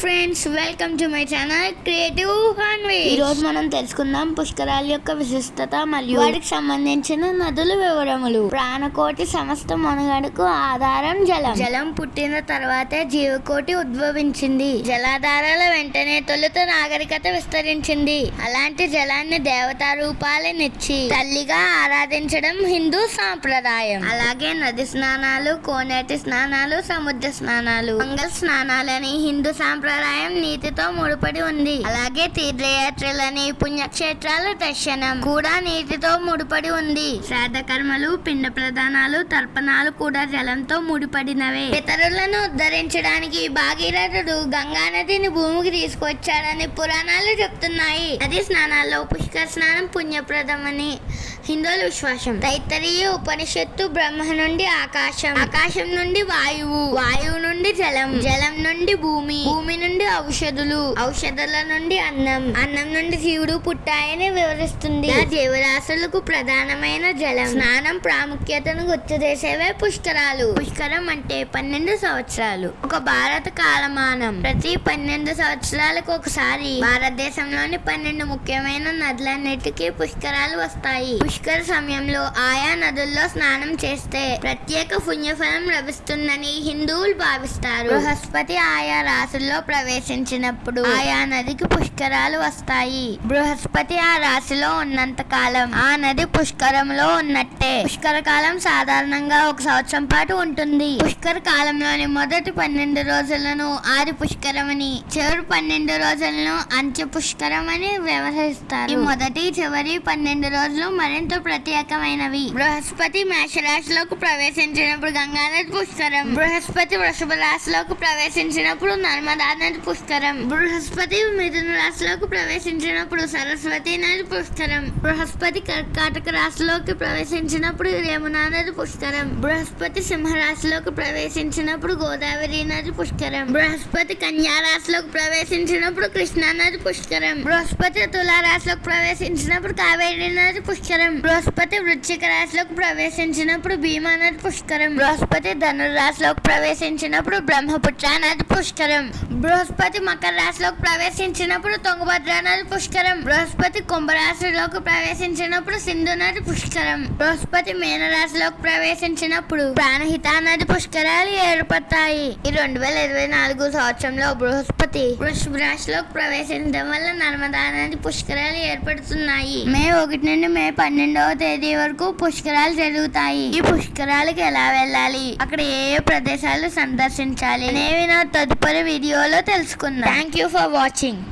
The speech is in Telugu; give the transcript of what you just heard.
Friends welcome to my channel creative హన్వే. ఈ రోజు మనం తెలుసుకుందాం పుష్కరాల యొక్క విశిష్టత మరియు వాటికి సంబంధించిన నదుల వివరములు. ప్రాణకోటి సమస్త మనుగడకు ఆధారం జలం. జలం పుట్టిన తర్వాతే జీవకోటి ఉద్భవించింది. జలాధారాల వెంటనే తొలుత నాగరికత విస్తరించింది. అలాంటి జలాన్ని దేవతా రూపాలనిచ్చి తల్లిగా ఆరాధించడం హిందూ సాంప్రదాయం. అలాగే నది స్నానాలు కోనేటి స్నానాలు సముద్ర స్నానాలు మంగళ స్నానాలని హిందూ సాంప్రదాయం నీతితో ముడిపడి ఉంది. అలాగే తీర్థయాత్రలని పుణ్యక్షేత్రాల దర్శనం కూడా నీటితో ముడిపడి ఉంది. శ్రాదకర్మలు పిండ ప్రదానాలు తర్పణాలు కూడా జలంతో ముడిపడినవే. ఇతరులను ఉద్ధరించడానికి భాగీరథుడు గంగా నదిని భూమికి తీసుకొచ్చాడని పురాణాలు చెప్తున్నాయి. నది స్నానాల్లో పుష్కర స్నానం పుణ్యప్రదమని హిందువుల విశ్వాసం. తైత్తరీయ ఉపనిషత్తు బ్రహ్మ నుండి ఆకాశం. ఆకాశం నుండి వాయువు. వాయువు నుండి జలం. జలం నుండి భూమి. భూమి నుండి ఔషధులు. ఔషధాల నుండి అన్నం. అన్నం నుండి జీవుడు పుట్టాయని వివరిస్తుంది. ఆ జీవరాశులకు ప్రధానమైన జలం. స్నానం ప్రాముఖ్యతను గుర్తు చేసేవే పుష్కరాలు. పుష్కరం అంటే పన్నెండు సంవత్సరాలు. ఒక భారత కాలమానం. ప్రతి పన్నెండు సంవత్సరాలకు ఒకసారి. భారతదేశంలోని పన్నెండు ముఖ్యమైన నదులన్నిటికీ పుష్కరాలు వస్తాయి. పుష్కర సమయంలో ఆయా నదుల్లో స్నానం చేస్తే ప్రత్యేక పుణ్యఫలం లభిస్తుందని హిందువులు భావిస్తారు. బృహస్పతి ఆయా రాశుల్లో ప్రవేశించినప్పుడు ఆయా నదికి పుష్కరాలు వస్తాయి. బృహస్పతి ఆ రాశిలో ఉన్నంత కాలం ఆ నది పుష్కరంలో ఉన్నట్టే. పుష్కర కాలం సాధారణంగా ఒక సంవత్సరం పాటు ఉంటుంది. పుష్కర కాలంలోని మొదటి పన్నెండు రోజులను ఆది పుష్కరమని చివరి పన్నెండు రోజులను అంచె పుష్కరమని వ్యవహరిస్తారు. ఈ మొదటి చివరి పన్నెండు రోజులు మరింత ప్రత్యేకమైనవి. బృహస్పతి మేషరాశిలోకి ప్రవేశించినప్పుడు గంగానది పుష్కరం. బృహస్పతి వృషభ రాశిలోకి ప్రవేశించినప్పుడు నర్మదా నది పుష్కరం బృహస్పతి మిథున రాశిలోకి ప్రవేశించినప్పుడు సరస్వతి నది పుష్కరం బృహస్పతి కర్కాటక రాశిలోకి ప్రవేశించినప్పుడు యమునా నది పుష్కరం బృహస్పతి సింహ రాశిలోకి ప్రవేశించినప్పుడు గోదావరి నది పుష్కరం బృహస్పతి కన్యా రాశిలోకి ప్రవేశించినప్పుడు కృష్ణా నది పుష్కరం బృహస్పతి తులా రాశిలోకి ప్రవేశించినప్పుడు కావేరి నది పుష్కరం బృహస్పతి వృశ్చిక రాశిలోకి ప్రవేశించినప్పుడు భీమా నది పుష్కరం బృహస్పతి ధనురాశిలోకి ప్రవేశించినప్పుడు బ్రహ్మపుత్ర నది పుష్కరం. బృహస్పతి మకర రాశిలోకి ప్రవేశించినప్పుడు తుంగభద్ర నది పుష్కరం. బృహస్పతి కుంభరాశిలోకి ప్రవేశించినప్పుడు సింధు నది పుష్కరం. బృహస్పతి మీన రాశిలోకి ప్రవేశించినప్పుడు ప్రాణహిత నది పుష్కరాలు ఏర్పడతాయి. ఈ రెండు వేల ఇరవై నాలుగు సంవత్సరంలో బృహస్పతి వృషభ రాశిలోకి ప్రవేశించడం వల్ల నర్మదా నది పుష్కరాలు ఏర్పడుతున్నాయి. మే ఒకటి నుండి మే పన్నెండవ తేదీ వరకు పుష్కరాలు జరుగుతాయి. ఈ పుష్కరాలకు ఎలా వెళ్ళాలి? అక్కడ ఏ ఏ ప్రదేశాలు సందర్శించాలి అనేవి నా తదుపరి వీడియోలో తెలుసుకుందాం థ్యాంక్ యూ ఫర్ వాచింగ్